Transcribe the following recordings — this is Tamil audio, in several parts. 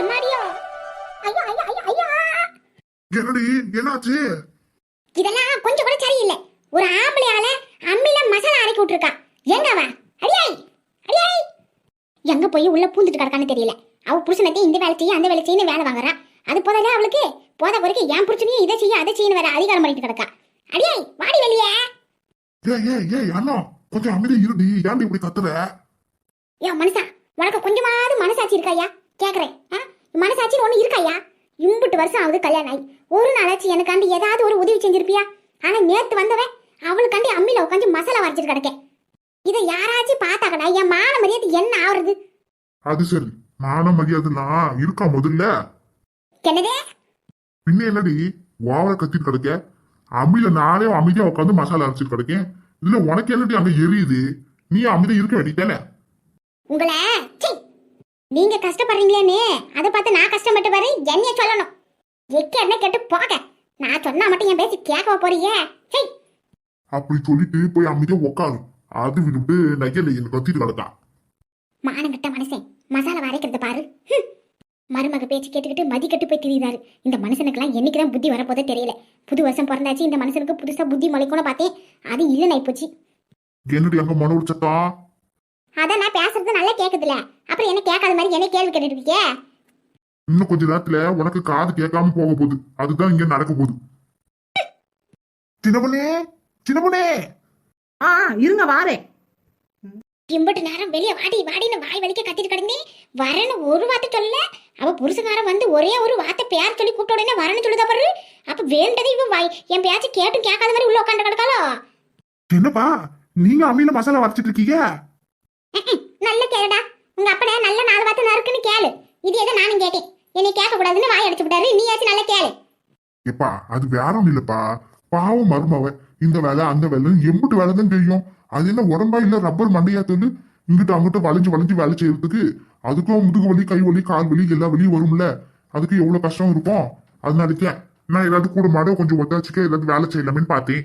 எம்மாடியோ ஐயோ ஐயோ ஐயோ ஐயோ. என்னடி என்னாச்சு? இதெல்லாம் கொஞ்சம் கூட சரியில்லை. ஒரு ஆம்பளையால அம்மில மசாலா அரைக்கி விட்டுருக்கா. எங்க அவ? அடியாய் அடியாய். எங்க போய் உள்ள பூந்துட்டு கிடக்கான்னு தெரியல. அவ புருஷனத்தை இந்த வேலை செய்ய அந்த வேலை செய்யன்னு வேலை வாங்குறா. அது போதாதா அவளுக்கு? போத வரைக்கும் என் புருஷனையும் இதை செய்ய அதை செய்யன்னு வேற அதிகாரம் பண்ணிட்டு கிடக்கா. அடியாய் வாடி வெளியே. ஏய் ஏய் ஏய் அண்ணா கொஞ்சம் அமைதி இருடி. ஏன்டி இப்படி கத்துற? யோ மனுஷா உனக்கு கொஞ்சமாவது மனசாட்சி இருக்காயா? கேக்குறேன். ஆ? மனசாட்சின்னு ஒண்ணு இருக்காயா? இம்புட்டு வருஷம் ஆகுது கல்யாணம் ஆகி. ஒரு நாளாச்சு எனக்காண்டி ஏதாவது ஒரு உதவி செஞ்சிருப்பியா? ஆனா நேத்து வந்தவன் அவளுக்காண்டி அம்மில உட்காந்து மசாலா வரைச்சிட்டு கிடக்கேன். இதை யாராச்சும் பார்த்தாக்கடா என் மான மரியாதை என்ன ஆகுறது அது சரி. மான மரியாதைலாம் இருக்கா முதல்ல? என்னதே? பின்ன என்னடி? ஓவர கத்திட்டு கிடக்க? அம்மியில நானே அமைதியா உட்காந்து மசாலா அரைச்சிட்டு கிடக்கேன். இதுல உனக்கு என்னடி அங்க எரியுது? நீ அமைதியா இருக்க வேண்டியதானே உங்களை நீங்க கஷ்டப்படுறீங்களேன்னு அதை பார்த்து நான் கஷ்டப்பட்டு பாரு என்னைய சொல்லணும். எக்க என்ன கேட்டு போக? நான் சொன்னா மட்டும் என் பேசி கேட்க போறீங்க? சரி அப்படி சொல்லிட்டு போய் அமைதியா உட்காரு அது விட்டு நையல எனக்கு கத்திட்டு கிடக்கா. மானங்கிட்ட மனுஷன் மசாலா வரைக்கிறத பாரு. மருமக பேச்சு கேட்டுக்கிட்டு மதி கட்டு போய் திரியுறாரு. இந்த மனுஷனுக்கெல்லாம் என்னைக்குதான் புத்தி வரப்போதே தெரியல. புது வருஷம் பிறந்தாச்சு இந்த மனுஷனுக்கு புதுசா புத்தி முளைக்கும்னு பார்த்தேன். அது இல்லைன்னு போச்சு என்னடி அங்க மன உச்சத்தம் அதான் நான் பேசுறது நல்லா கேக்குதுல. அப்புறம் என்ன கேட்காத மாதிரி என்ன கேள்வி கேட்டுட்டு இருக்கே இன்னும் கொஞ்ச நேரத்துல உனக்கு காது கேட்காம போக போகுது. அதுதான் இங்க நடக்க போகுது. சின்னபண்ணே சின்னபண்ணே ஆ இருங்க வாரேன். இம்பட்டு நேரம் வெளியே வாடி வாடின்னு வாய் வலிக்க கத்திட்டு கிடந்தேன் வரேன்னு ஒரு வார்த்தை சொல்லல. அவ புருஷகாரன் வந்து ஒரே ஒரு வார்த்தை பேர் சொல்லி கூப்பிட்ட உடனே வரேன்னு சொல்லுதா பாரு. அப்ப வேண்டது இவ வாய். என் பேச்சு கேட்டும் கேட்காத மாதிரி உள்ள உட்காந்து கிடக்காளோ? என்னப்பா நீங்க அம்மியில மசாலா வரைச்சிட்டு இருக்கீங்க? நல்ல கேளுடா. உங்க அப்பனே நல்ல நாலு வார்த்தை நறுக்குன்னு கேளு. இது எதை நானும் கேட்டேன். என்னை கேட்க கூடாதுன்னு வாய் அடிச்சு விட்டாரு. நீயாச்சும் நல்லா கேளு. எப்பா அது வேற ஒண்ணும் இல்லப்பா. பாவம் மருமவ இந்த வேலை அந்த வேலை எம்பிட்டு வேலை தான் தெரியும். அது என்ன உடம்பா இல்ல ரப்பர் மண்டையா சொல்லு இங்கிட்ட அங்கிட்ட வளைஞ்சு வளைஞ்சு வேலை செய்யறதுக்கு அதுக்கும் முதுகு வலி கை வலி கால் வலி எல்லா வலியும் வரும்ல? அதுக்கு எவ்வளவு கஷ்டம் இருக்கும்? அதனாலதான் நான் ஏதாவது கூட மாட கொஞ்சம் ஒத்தாச்சுக்க ஏதாவது வேலை செய்யலாமேன்னு பார்த்தேன்.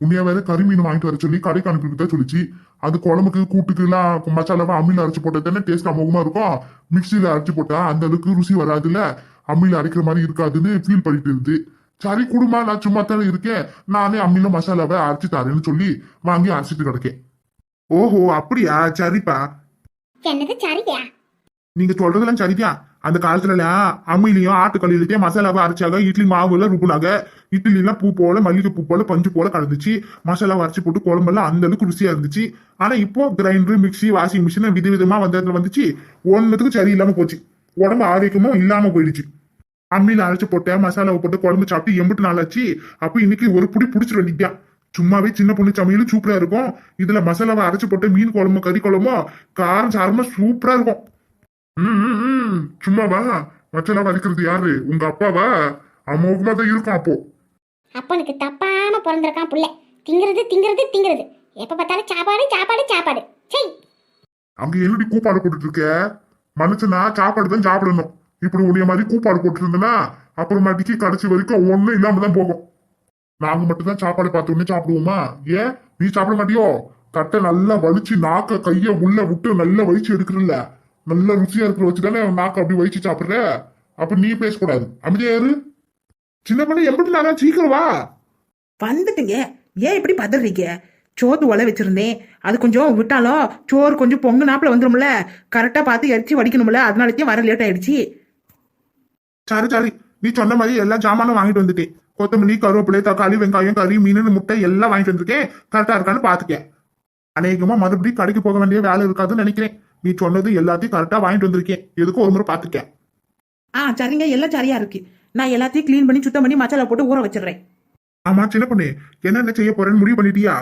உன்னையா வேற கறிமீன் வாங்கிட்டு வர சொல்லி கடைக்கு அனுப்பிட்டு சொல்லிச்சு. அது குழம்புக்கு கூட்டுக்கு எல்லாம் மசாலாவை அம்மியில் அரைச்சு போட்டது தானே டேஸ்ட் அமோகமா இருக்கும் மிக்சியில அரைச்சு போட்டா அந்த அளவுக்கு ருசி வராதுல்ல. அம்மியில அரைக்கிற மாதிரி இருக்காதுன்னு ஃபீல் பண்ணிட்டு இருந்து. சரி குடுமா நான் சும்மா தானே இருக்கேன். நானே அம்மியில மசாலாவை அரைச்சு தரேன்னு சொல்லி வாங்கி அரைச்சிட்டு கிடக்கேன். ஓஹோ அப்படியா? சரிப்பா. என்னது சரியா? நீங்க சொல்றதெல்லாம் சரிதான். அந்த காலத்துல அம்மிலையும் ஆட்டுக்கல்லிலையும் மசாலாவை அரைச்சாங்க. இட்லி மாவுல ருப்புனாங்க இட்லி எல்லாம் பூ போல மல்லிகை பூ போல பஞ்சு போல கலந்துச்சு. மசாலா அரைச்சு போட்டு குழம்பெல்லாம் அந்த அளவுக்கு ருசியா இருந்துச்சு. ஆனா இப்போ கிரைண்டர் மிக்சி வாஷிங் மிஷின் விதவிதமா வந்ததுல வந்துச்சு. ஒன்றுத்துக்கும் சரி இல்லாம போச்சு. உடம்பு ஆரோக்கியமும் இல்லாம போயிடுச்சு. அம்மியில அரைச்சு போட்டேன் மசாலாவை போட்டு குழம்பு சாப்பிட்டு எம்பிட்டு நாள் ஆச்சு. அப்ப இன்னைக்கு ஒரு புடி பிடிச்சிட்டு வேண்டியதான் சும்மாவே சின்ன பொண்ணு சமையலும் சூப்பரா இருக்கும். இதுல மசாலாவை அரைச்சு போட்டு மீன் குழம்பு கறி குழம்பும் காரம் சாரமா சூப்பரா இருக்கும். ம். சும்மாவா? மசாலா வதக்கிறது யாரு? உங்க அப்பாவா? அமோகமா தான் இருக்கும் அப்போ. அப்பனுக்கு தப்பாம பிறந்திருக்கான் புள்ள. திங்கிறது திங்கிறது திங்கிறது. எப்ப பார்த்தாலும் சாப்பாடு சாப்பாடு சாப்பாடு. சரி அங்க என்னடி கூப்பாடு போட்டுட்டு இருக்க? மனுஷனா சாப்பாடு தான் சாப்பிடணும். இப்படி உடைய மாதிரி கூப்பாடு போட்டு இருந்தனா அப்புறமாட்டிக்கு கடைசி வரைக்கும் ஒண்ணும் இல்லாம தான் போகும். நாங்க மட்டும் தான் சாப்பாடு பார்த்த உடனே சாப்பிடுவோமா? ஏன் நீ சாப்பிட மாட்டியோ? தட்டை நல்லா வலிச்சு நாக்க கைய உள்ள விட்டு நல்லா வலிச்சு எடுக்கிறல்ல. நல்ல ருசியா இருக்கிற வச்சு தானே நாக்க அப்படி வலிச்சு சாப்பிடுற? அப்ப நீ பேசக்கூடாது அமைதியா இரு. சின்ன பண்ணி எப்படி நானா? சீக்கிரம் வா. வந்துட்டுங்க. ஏன் இப்படி பதறீங்க? சோத்து ஒலை வச்சிருந்தேன். அது கொஞ்சம் விட்டாலும் சோறு கொஞ்சம் பொங்கு நாப்பில் வந்துரும்ல? கரெக்டாக பார்த்து இறச்சி வடிக்கணும்ல? அதனாலத்தையும் வர லேட் ஆயிடுச்சு. சரி சரி. நீ சொன்ன மாதிரி எல்லா ஜாமானும் வாங்கிட்டு வந்துட்டேன். கொத்தமல்லி கருவேப்பிலை தக்காளி வெங்காயம் கறி மீன் முட்டை எல்லாம் வாங்கிட்டு வந்திருக்கேன். கரெக்டா இருக்கான்னு பாத்துக்கேன் அநேகமா மறுபடியும் கடைக்கு போக வேண்டிய வேலை இருக்காதுன்னு நினைக்கிறேன். நீ சொன்னது எல்லாத்தையும் கரெக்டா வாங்கிட்டு வந்திருக்கேன். எதுக்கும் ஒரு முறை பாத்துக்கேன் ஆ சரிங்க. எல்லாம் சரியா இருக்கு. நான் எல்லாத்தையும் க்ளீன் பண்ணி சுத்தம் பண்ணி மசாலா போட்டு ஊற வச்சிடுறேன். ஆமா சின்ன பொண்ணு. என்னென்ன செய்ய போறேன்னு முடிவு பண்ணிட்டியா?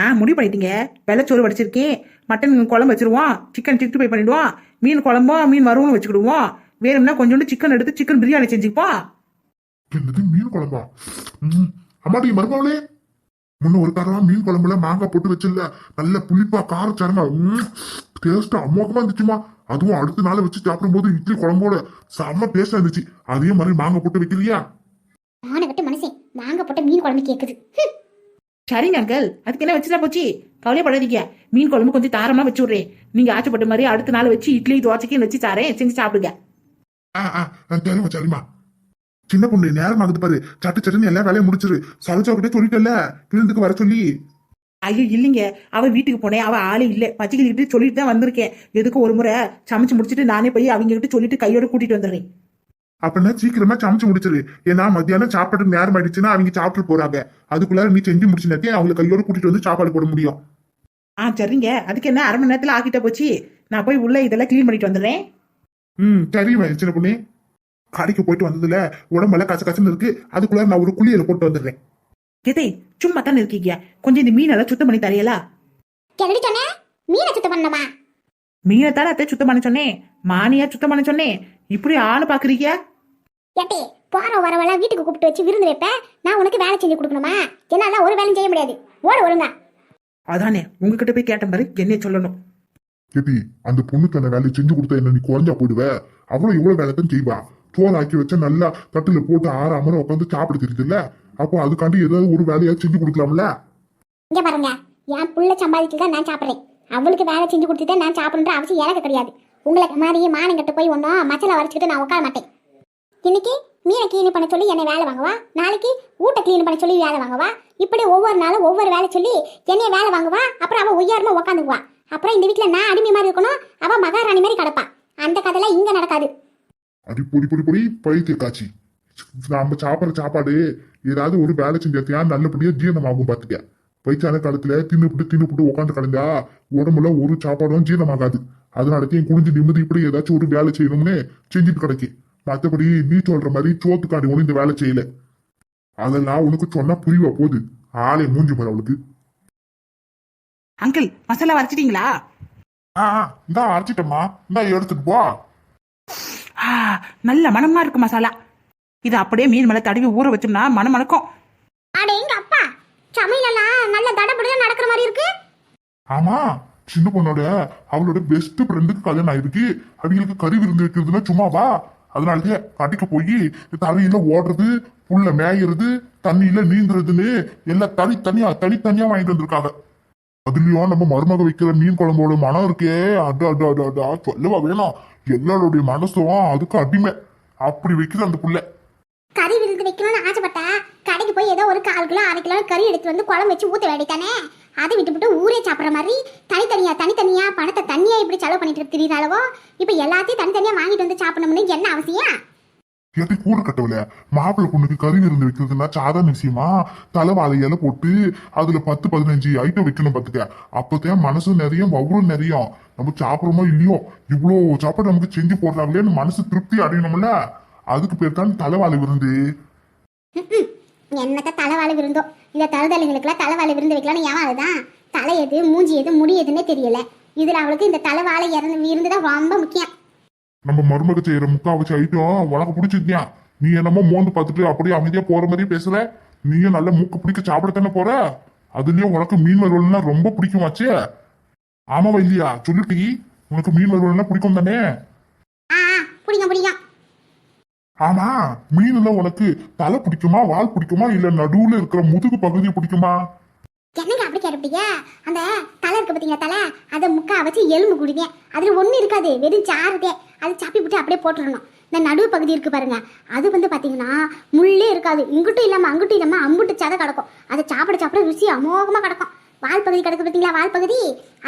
ஆ முடிவு பண்ணிட்டீங்க. வெள்ளைச்சோறு வடிச்சிருக்கேன். மட்டன் குழம்பு வச்சிருவோம். சிக்கன் சிக்ஸ்டி ஃபைவ் பண்ணிடுவோம். மீன் குழம்பும் மீன் வறுவலும் வச்சுக்கிடுவோம். வேணும்னா கொஞ்சோண்டு சிக்கன் எடுத்து சிக்கன் பிரியாணி செஞ்சுப்போம் என்னது மீன் குழம்பா? ம், அம்மாடி மருமகளே. முன்ன ஒரு தரம் மீன் குழம்புல மாங்காய் போட்டு வச்சில்ல. நல்ல புளிப்பா காரச்சாரமா டேஸ்ட் அமோகமா இருந்துச்சுமா. அதுவும் அடுத்த நாள் வச்சு சாப்பிடும்போது இட்லி குழம்போட செம்ம டேஸ்டா இருந்துச்சு. அதே மாதிரி மாங்காய் போட்டு வைக்கிறியா? மானகட்டு மனுஷன் வாங்க போட்ட மீன் குழம்பு கேக்குது. சரிங்க அங்கிள் அதுக்கு என்ன வச்சுட்டா போச்சு? கவலையப்படாதீங்க மீன் குழம்பு கொஞ்சம் தாரமா வச்சு விட்றேன் நீங்க ஆச்சப்பட்ட மாதிரி அடுத்த நாள் வச்சு இட்லி தோசைக்கு வச்சு தாரேன். செஞ்சு சாப்பிடுங்க. ஆ ஆ. ஆ, சரிம்மா சரிம்மா. சின்ன பொண்ணு நேரம் ஆகுது பாரு. சட்டு சட்டுன்னு எல்லா வேலையும் முடிச்சிரு. சரோஜா கிட்டே சொல்லிட்டல விருந்துக்கு வர சொல்லி. ஐயோ இல்லைங்க. அவ வீட்டுக்கு போனேன். அவ ஆளே இல்ல. பச்சைக்கிட்டு சொல்லிட்டு தான் வந்திருக்கேன். எதுக்கு ஒரு முறை சமைச்சு முடிச்சிட்டு நானே போய் அவங்க கிட்ட சொல்லிட்டு கையோட கூட்டிட்டு வந்துடுறேன். அப்படின்னா சீக்கிரமா சமைச்சு முடிச்சிரு. ஏன்னா மத்தியானம் சாப்பாடு நேரம் ஆயிடுச்சுன்னா அவங்க சாப்பிட்டு போறாங்க. அதுக்குள்ளார நீ செஞ்சு முடிச்சுனாக்கே அவங்களை கையோட கூட்டிட்டு வந்து சாப்பாடு போட முடியும். ஆ சரிங்க. அதுக்கு என்ன அரை மணி நேரத்துல ஆக்கிட்ட போச்சு? நான் போய் உள்ள இதெல்லாம் க்ளீன் பண்ணிட்டு வந்துடுறேன். ம் தெரியுமா சின்ன பொண்ணு. கடைக்கு போயிட்டு வந்ததுல உடம்பெல்லாம் கச கசன்னு இருக்கு. அதுக்குள்ளார நான் ஒரு குளியல போட்டு வந்துடுறேன். எதே சும்மா தானே இருக்கீங்க? கொஞ்சம் இந்த மீனெல்லாம் சுத்தம் பண்ணி தரையலா என்னடி மீனை சுத்தம் பண்ணணுமா மீனை தானே அத்தை சுத்தம் பண்ண சொன்னேன் மானியா சுத்தம் பண்ண சொன்னேன் இப்படி ஆளு பாக்குறீங்க ஏட்டி போற வரவெல்லாம் வீட்டுக்கு கூப்பிட்டு வச்சு விருந்து வைப்பேன் நான் உனக்கு வேலை செஞ்சு கொடுக்கணுமா? என்னால ஒரு வேலையும் செய்ய முடியாது. ஓட ஒழுங்கா. அதானே உங்ககிட்ட போய் கேட்ட மாதிரி என்னைய சொல்லணும். கேட்டி அந்த பொண்ணுக்கான வேலையை செஞ்சு கொடுத்தா என்ன நீ குறைஞ்சா போயிடுவ? அவ்வளவு இவ்வளவு வேலை தான் செய்வா. சோறு ஆக்கி வச்சு நல்லா தட்டுல போட்டு ஆற உட்காந்து சாப்பிட தெரியுதுல்ல அப்போ அதுக்காண்டி ஏதாவது ஒரு வேலையா செஞ்சு கொடுக்கலாம்ல? இங்க பாருங்க என் புள்ள சம்பாதிச்சு தான் நான் சாப்பிட்றேன். அவளுக்கு வேலை செஞ்சு கொடுத்துட்டு நான் சாப்பிடுன்ற அவசியம் எனக்கு கிடையாது. உங்களுக்கு மாதிரியே மானங்கிட்ட போய் ஒன்றும் மச்சலை வரைச்சிக்கிட்டு நான் உட்கார மாட்டேன். இன்னைக்கு மீனை க்ளீன் பண்ண சொல்லி என்னை வேலை வாங்குவா? நாளைக்கு ஊட்ட க்ளீன் பண்ண சொல்லி வேலை வாங்குவா? இப்படி ஒவ்வொரு நாளும் ஒவ்வொரு வேலை சொல்லி என்னைய வேலை வாங்குவா? அப்புறம் அவள் ஒய்யாரமா உட்காந்துக்குவா. அப்புறம் இந்த வீட்டில் நான் அடிமை மாதிரி இருக்கணும் அவள் மகாராணி மாதிரி கிடப்பா. அந்த கதைலாம் இங்கே நடக்காது. அடி பொடி பொடி பொடி பைத்திய காட்சி நாம சாப்பிட்ற சாப்பாடு ஏதாவது ஒரு வேலை செஞ்சாத்தியா நல்லபடியா ஜீரணமாகும் பாத்துக்க. வயசான காலத்துல தின்னுபிட்டு தின்னுபிட்டு உட்காந்து கிடந்தா உடம்புல ஒரு சாப்பாடும் ஜீரணமாகாது. அதனாலத்தையும் குனிஞ்சு நிம்மதி இப்படி ஏதாச்சும் ஒரு வேலை செய்யணும்னு செஞ்சுட்டு கிடக்கு மத்தபடி நீ சொல்ற மாதிரி சோத்துக்காண்டி ஒண்ணு இந்த வேலை செய்யல. அதெல்லாம் உனக்கு சொன்னா புரியவா போகுது ஆளை மூஞ்சி பாரு அவளுக்கு. அங்கிள் மசாலா வரைச்சிட்டீங்களா ஆ இந்தா அரைச்சிட்டம்மா. இந்தா எடுத்துட்டு போ. ஆ, நல்ல மணமா இருக்கு மசாலா. இது அப்படியே மீன் மேல தடவி ஊற வச்சோம்னா மனம் மணக்கும். அட எங்க அப்பா? சமையலெல்லாம் நல்ல தடபடியா நடக்கிற மாதிரி இருக்கு. ஆமா சின்ன பொண்ணோட அவளோட பெஸ்ட் ஃப்ரெண்டுக்கு கல்யாணம் ஆயிருக்கு. அவங்களுக்கு கறி விருந்து வைக்கிறதுனா சும்மாவா? அதனாலயே கடைக்கு போய் தரையில ஓடுறது புல்ல மேயறது தண்ணியில நீந்துறதுன்னு எல்லாம் தனி தனியா தனித்தனியா வாங்கிட்டு வந்திருக்காங்க. அதுலயும் நம்ம மருமக வைக்கிற மீன் குழம்போட மனம் இருக்கே? அடா அடா அடா அடா சொல்லவா வேணாம். எல்லாருடைய மனசும் அதுக்கு அடிமை. அப்படி வைக்குது அந்த புள்ள. கறி விருந்து வைக்கணும்னு ஆசைப்பட்டா கடைக்கு போய் ஏதோ ஒரு கால் கிலோ அரை கிலோ கறி எடுத்து வந்து குழம்பு வச்சு ஊத்த வேண்டித்தானே அதை விட்டுவிட்டு ஊரே சாப்பிட்ற மாதிரி தனித்தனியா தனித்தனியா பணத்தை தனியாக இப்படி செலவு பண்ணிட்டு திரியிறாளவோ இப்போ எல்லாத்தையும் தனித்தனியா வாங்கிட்டு வந்து சாப்பிடணும்னு என்ன அவசியம்? எப்படி கூடு கட்டவில்ல மாப்பிள்ளை பொண்ணுக்கு கறி விருந்து வைக்கிறதுனா சாதாரண விஷயமா? தலைவாழை இலை போட்டு அதுல பத்து பதினஞ்சு ஐட்டம் வைக்கணும் பாத்துக்க. அப்பதான் மனசு நிறைய வவுரும் நிறைய நம்ம சாப்பிடுறோமோ இல்லையோ? இவ்வளோ சாப்பாடு நமக்கு செஞ்சு போடுறாங்களேன்னு மனசு திருப்தி அடையணும்ல? அதுக்கு பேர் தான் தலைவாழை விருந்து. என்னத்த தலைவாழை விருந்தோ? இதை தழுதலைகளுக்கெல்லாம் தலைவாழை விருந்து வைக்கலாம்னு ஏன் அதுதான் தலை எது மூஞ்சி எது முடி எதுன்னே தெரியல. இதுல அவளுக்கு இந்த தலைவாழை இறந்து விருந்து தான் ரொம்ப முக்கியம். நம்ம மருமக செய்யற முக்கா வச்ச ஐட்டம் உனக்கு பிடிச்சிருக்கியா நீ என்னமோ மோந்து பார்த்துட்டு அப்படியே அமைதியா போற மாதிரியே பேசுற? நீயும் நல்ல மூக்கு பிடிக்க சாப்பிடத்தானே போற? அதுலயும் உனக்கு மீன் வறுவல்னா ரொம்ப பிடிக்குமாச்சே? ஆமாவா இல்லையா? சொல்லிட்டி உனக்கு மீன் வறுவல்னா பிடிக்கும் தானே? பிடிக்கும் பிடிக்கும். ஆமா மீன்ல உனக்கு தலை பிடிக்குமா வால் பிடிக்குமா இல்ல நடுவுல இருக்கிற முதுகு பகுதி பிடிக்குமா? என்னங்க அப்படி கேட்டுப்பீங்க அந்த தலை இருக்கு பார்த்தீங்களா தலை? அதை முக்கா வச்சு எலும்பு குடிங்க. அதில் ஒன்றும் இருக்காது வெறும் சாறுதே அதை சாப்பி விட்டு அப்படியே போட்டுடணும் இந்த நடுவு பகுதி இருக்கு பாருங்க. அது வந்து பார்த்தீங்கன்னா முள்ளே இருக்காது. இங்கிட்டும் இல்லாமல் அங்கிட்டும் இல்லாமல் அம்புட்டு சதை கிடக்கும். அதை சாப்பிட சாப்பிட ருசி அமோகமாக கிடக்கும். வால் பகுதி கிடக்கு பார்த்தீங்களா வால் பகுதி?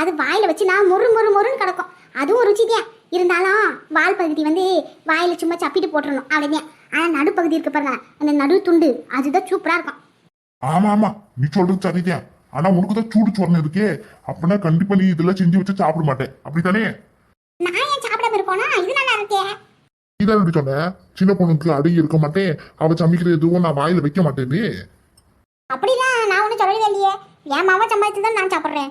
அது வாயில் வச்சு நான் மொறு மொறு மொறுன்னு கிடக்கும். அதுவும் ருச்சி தான். இருந்தாலும் வால் பகுதி வந்து வாயில் சும்மா சப்பிட்டு போட்டுறணும். அப்படிதான் ஆனால் நடுப்பகுதி இருக்கு பாருங்க. அந்த நடு துண்டு அதுதான் சூப்பராக இருக்கும். ஆமா ஆமா. நீ சொல்றது சரிதான். ஆனா உனக்கு தான் சூடு சொரணம் இருக்கே. அப்படின்னா கண்டிப்பா நீ இதெல்லாம் செஞ்சு வச்சு சாப்பிட மாட்டேன். அப்படித்தானே? இருக்கோனா இது நல்லா இருக்கே. இதான் எப்படி சொன்ன. சின்ன பொண்ணுக்கு அடங்கி இருக்க மாட்டேன். அவ சமைக்கிற எதுவும் நான் வாயில வைக்க மாட்டேன்னு. அப்படிலாம் நான் ஒன்றும் சொல்லவே இல்லையே. என் மாமா சம்பாதிச்சு தான் நான் சாப்பிட்றேன்.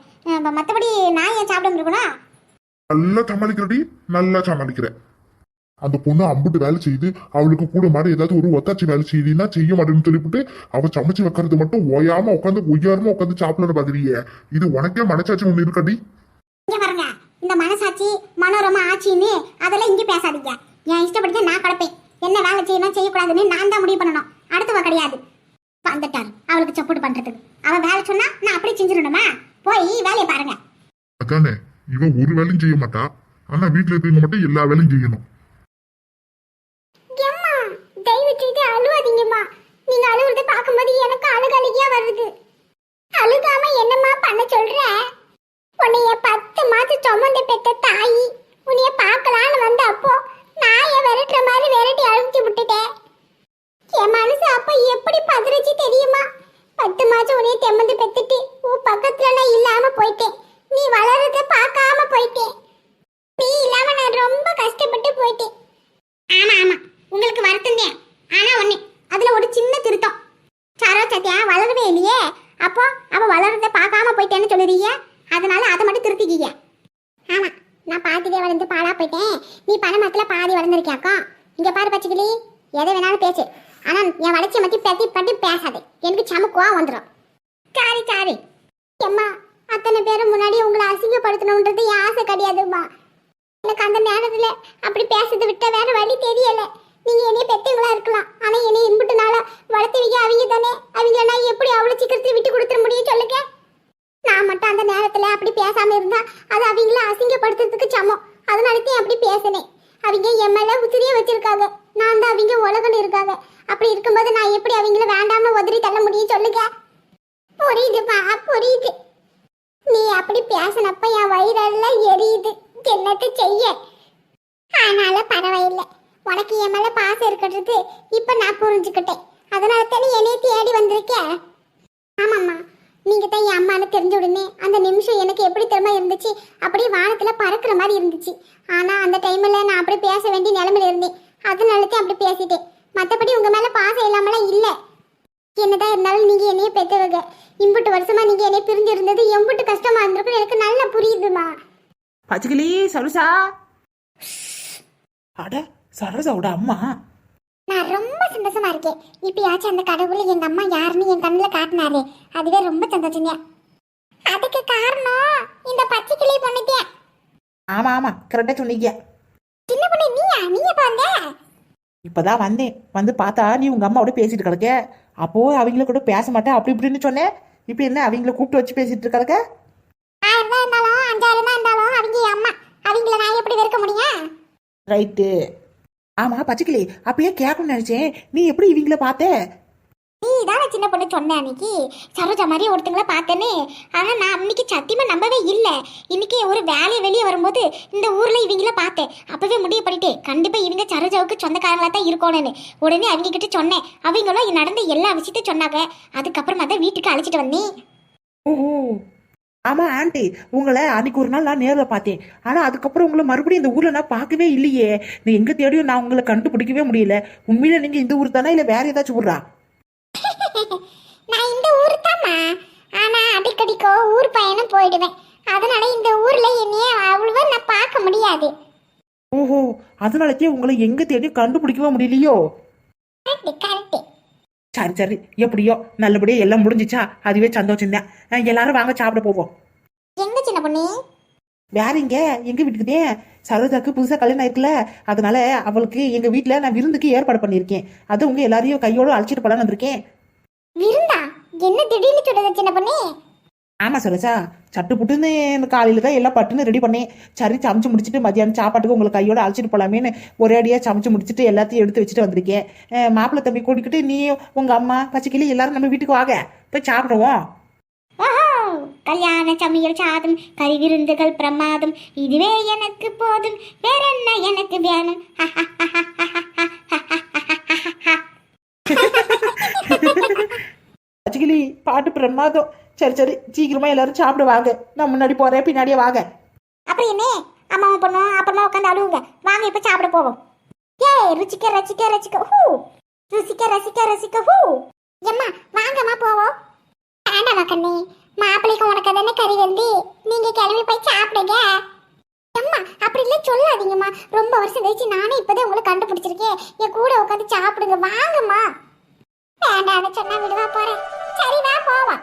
மற்றபடி நான் ஏன் சாப்பிடாம இருக்கணும் நல்லா சமாளிக்கிறடி. நல்லா சமாளிக்கிற. அந்த பொண்ணு அம்புட்டு வேலை செய்யுது அவளுக்கு கூட மாதிரி ஏதாவது ஒரு ஒத்தாச்சி வேலை செய்யுதுன்னா செய்ய மாட்டேன்னு சொல்லிவிட்டு அவ சமைச்சு வைக்கிறது மட்டும் ஓயாம உட்காந்து ஒய்யாரமா உட்காந்து சாப்பிடணும் பாக்குறீங்க இது உனக்கே மனசாட்சி ஒண்ணு இருக்கடி. மனோரமா ஆச்சின்னு அதெல்லாம் இங்கே பேசாதீங்க. என் இஷ்டப்படிக்க நான் கிடப்பேன். என்ன வேலை செய்யணும் செய்யக்கூடாதுன்னு நான் தான் முடிவு பண்ணணும். அடுத்தவ கிடையாது. வந்துட்டார். அவளுக்கு சப்போர்ட் பண்றதுக்கு அவ வேலை சொன்னா நான் அப்படியே செஞ்சிடணுமா? போய் வேலையை பாருங்க. அதானே இவன் ஒரு வேலையும் செய்ய மாட்டா. ஆனா வீட்டுல இருக்கவங்க மட்டும் எல்லா வேலையும் செய்யணும். அழுவாதீங்கம்மா. போயிட்டேன்னு சொல்லுறீங்க? அதனால அதை மட்டும் திருத்திக்கீங்க. ஆமா நான் பாதியிலே வளர்ந்து பாலா போயிட்டேன். நீ பணமரத்துல பாதி வளர்ந்துருக்கியாக்கோ? இங்க பாரு பச்சைக்கிளி எதை வேணாலும் பேசு. ஆனா என் வளர்ச்சியை பத்தி பத்தி பத்தி பேசாது. எனக்கு சமக்குவா வந்துடும் சாரி சாரி. எம்மா அத்தனை பேரும் முன்னாடி உங்களை அசிங்கப்படுத்தணுன்றது என் ஆசை கிடையாதும்மா. எனக்கு அந்த நேரத்துல அப்படி பேசுறது விட்ட வேற வழி தெரியல. நீங்க என்னைய பெத்தவங்களா இருக்கலாம். ஆனா என்னைய இன்புட்டுனால நாளா வளர்த்துவீங்க அவங்க தானே. அவங்க நான் எப்படி அவ்வளவு சீக்கிரத்துல விட்டு கொடுத்துட முடியும் சொல்லுங்க. நான் மட்டும் அந்த நேரத்துல அப்படி பேசாம இருந்தா அது அவங்கள அசிங்கப்படுத்துறதுக்கு சமம். அதனாலத்தையும் அப்படி பேசினேன். அவங்க என் மேல உத்திரிய வச்சிருக்காங்க. நான் தான் அவங்க உலகன்னு இருக்காங்க. அப்படி இருக்கும்போது நான் எப்படி அவங்கள வேண்டாம்னு உதறி தள்ள முடியும் சொல்லுங்க? புரியுதுப்பா புரியுது. நீ அப்படி பேசினப்ப என் வயிறெல்லாம் எரியுது. என்னத்தை செய்ய? அதனால பரவாயில்லை. உனக்கு என் மேல பாசம் இருக்கிறது இப்ப நான் புரிஞ்சுக்கிட்டேன். அதனால தானே என்னைய தேடி வந்திருக்கேன் ஆமாம்மா. நீங்க தான் என் அம்மான்னு தெரிஞ்ச உடனே அந்த நிமிஷம் எனக்கு எப்படி தெரியுமா இருந்துச்சு? அப்படியே வானத்துல பறக்கிற மாதிரி இருந்துச்சு. ஆனா அந்த டைம்ல நான் அப்படி பேச வேண்டிய நிலைமையில இருந்தேன். அதனால தான் அப்படி பேசிட்டேன். மத்தபடி உங்க மேல பாசம் இல்லாமலாம் இல்ல. என்னதான் இருந்தாலும் நீங்க என்னைய பெற்றவங்க இம்புட்டு வருஷமா நீங்க என்னைய பிரிஞ்சு இருந்தது எம்புட்டு கஷ்டமா இருந்திருக்கும் எனக்கு நல்லா புரியுதுமா. பச்சைக்கிளி சருசா அட சரோசாவோட அம்மா. நான் ரொம்ப சந்தோஷமா இருக்கேன் இப்பயாச்சும் அந்த கடவுள் எங்க அம்மா யாருன்னு என் கண்ணுல காட்டினாரு. அதுவே ரொம்ப சந்தோஷங்க அதுக்கு காரணம் இந்த பச்சை கிளி பொண்ணுக்கே. ஆமா ஆமா கரெக்டா சொன்னீங்க. சின்ன பொண்ணு நீயா? நீ எப்ப வந்த? இப்பதான் வந்தேன். வந்து பார்த்தா நீ உங்க அம்மாவோட பேசிட்டு கிடக்க. அப்போ அவங்கள கூட பேச மாட்டேன். அப்படி இப்படின்னு சொன்னேன். இப்போ என்ன அவங்கள கூப்பிட்டு வச்சு பேசிட்டு கிடக்க? ஆயிரம் தான் இருந்தாலும் அஞ்சாயிரம் தான் இருந்தாலும் அவங்க அம்மா. அவங்கள நான் எப்படி வெறுக்க முடியும்? ரைட்டு ஆமா பச்சைக்கிளி அப்பயே கேட்கணும்னு நினைச்சேன். நீ எப்படி இவங்கள பார்த்த? நீ தானே சின்ன பொண்ணு சொன்ன அன்னைக்கு. சரோஜா மாதிரி ஒருத்தங்கள பார்த்தேன்னு ஆனா நான் அன்னைக்கு சத்தியமா நம்பவே இல்லை. இன்னைக்கு ஒரு வேலையை வெளியே வரும்போது இந்த ஊர்ல இவங்கள பார்த்தேன். அப்பவே முடிவு பண்ணிட்டேன். கண்டிப்பா இவங்க சரோஜாவுக்கு சொந்தக்காரங்களா தான் இருக்கணும்னு உடனே அவங்க கிட்ட சொன்னேன். அவங்களும் நடந்த எல்லா விஷயத்தையும் சொன்னாங்க. அதுக்கப்புறமா தான் வீட்டுக்கு அழைச்சிட்டு வந்தேன். ஓஹோ. ஆமா ஆண்டி உங்களை அன்னைக்கு ஒரு நாள் நான் நேரில் பார்த்தேன். ஆனா அதுக்கப்புறம் உங்களை மறுபடியும் இந்த ஊர்ல நான் பார்க்கவே இல்லையே. நீ எங்க தேடியும் நான் உங்களை கண்டுபிடிக்கவே முடியல. உண்மையில நீங்க இந்த ஊர் தானே இல்ல வேற ஏதாச்சும் ஊரா? நான் இந்த ஊர் தாம்மா ஆனா அடிக்கடிக்கோ ஊர் பயணம் போயிடுவேன். அதனால இந்த ஊர்ல என்னைய அவ்வளவா நான் பார்க்க முடியாது. ஓஹோ அதனாலக்கே உங்களை எங்க தேடியும் கண்டுபிடிக்கவே முடியலையோ? சரி சரி எப்படியோ நல்லபடியா எல்லாம் முடிஞ்சிச்சா? அதுவே சந்தோஷம் தான் எல்லாரும் வாங்க சாப்பிட போவோம். எங்க சின்ன பொண்ணு? வேற இங்க எங்க வீட்டுக்குதே. சரோஜாக்கு புதுசா கல்யாணம் ஆயிருக்குல்ல. அதனால அவளுக்கு எங்க வீட்ல நான் விருந்துக்கு ஏற்பாடு பண்ணியிருக்கேன். அது உங்க எல்லாரையும் கையோட அழைச்சிட்டு போலான்னு வந்திருக்கேன். விருந்தா? என்ன திடீர்னு சொல்லுது சின்ன பொண்ணு? ஆமா சரோஜா சட்டு புட்டுன்னு காலையில தான் எல்லாம் பட்டுன்னு ரெடி பண்ணேன் சரி சமைச்சு முடிச்சுட்டு மதியானம் சாப்பாட்டுக்கு உங்களுக்கு கையோட அழைச்சிட்டு போலாமேன்னு ஒரே அடியா சமைச்சு முடிச்சுட்டு எல்லாத்தையும் எடுத்து வச்சுட்டு வந்திருக்கேன் மாப்பிள்ளை தம்பி கூட்டிக்கிட்டு நீ உங்க அம்மா பச்சைக்கிளி எல்லாரும் நம்ம வீட்டுக்கு வாங்க போய் சாப்பிடுவோம் கல்யாண சமையல் சாதம் கறி விருந்துகள் பிரமாதம் இதுவே எனக்கு போதும் வேற என்ன எனக்கு வேணும் பச்சைக்கிளி பாட்டு பிரமாதம் சரி சரி சீக்கிரமா எல்லாரும் சாப்பிட வாங்க. நான் முன்னாடி போறேன் பின்னாடியே வாங்க. அப்புறம் என்ன? அம்மாவும் பொண்ணும் அப்புறமா உட்காந்து அழுவுங்க. வாங்க இப்ப சாப்பிட போவோம். ஏய் ருச்சிக்க ரசிக்க ரசிக்க ஹூ! ருசிக்க ரசிக்க ரசிக்க ஹூ! எம்மா வாங்கம்மா போவோம். வேண்டாமா கண்ணே மாப்பிள்ளைக்கு உனக்கு தானே கறி வந்து. நீங்க கிளம்பி போய் சாப்பிடுங்க. அம்மா அப்படி இல்லை சொல்லாதீங்கம்மா. ரொம்ப வருஷம் கழிச்சு நானே இப்போதான் உங்களை கண்டுபிடிச்சிருக்கேன். என் கூட உட்காந்து சாப்பிடுங்க. வாங்கம்மா. வேண்டாம் சொன்னா விடுவா போறேன். சரி வா போவோம்.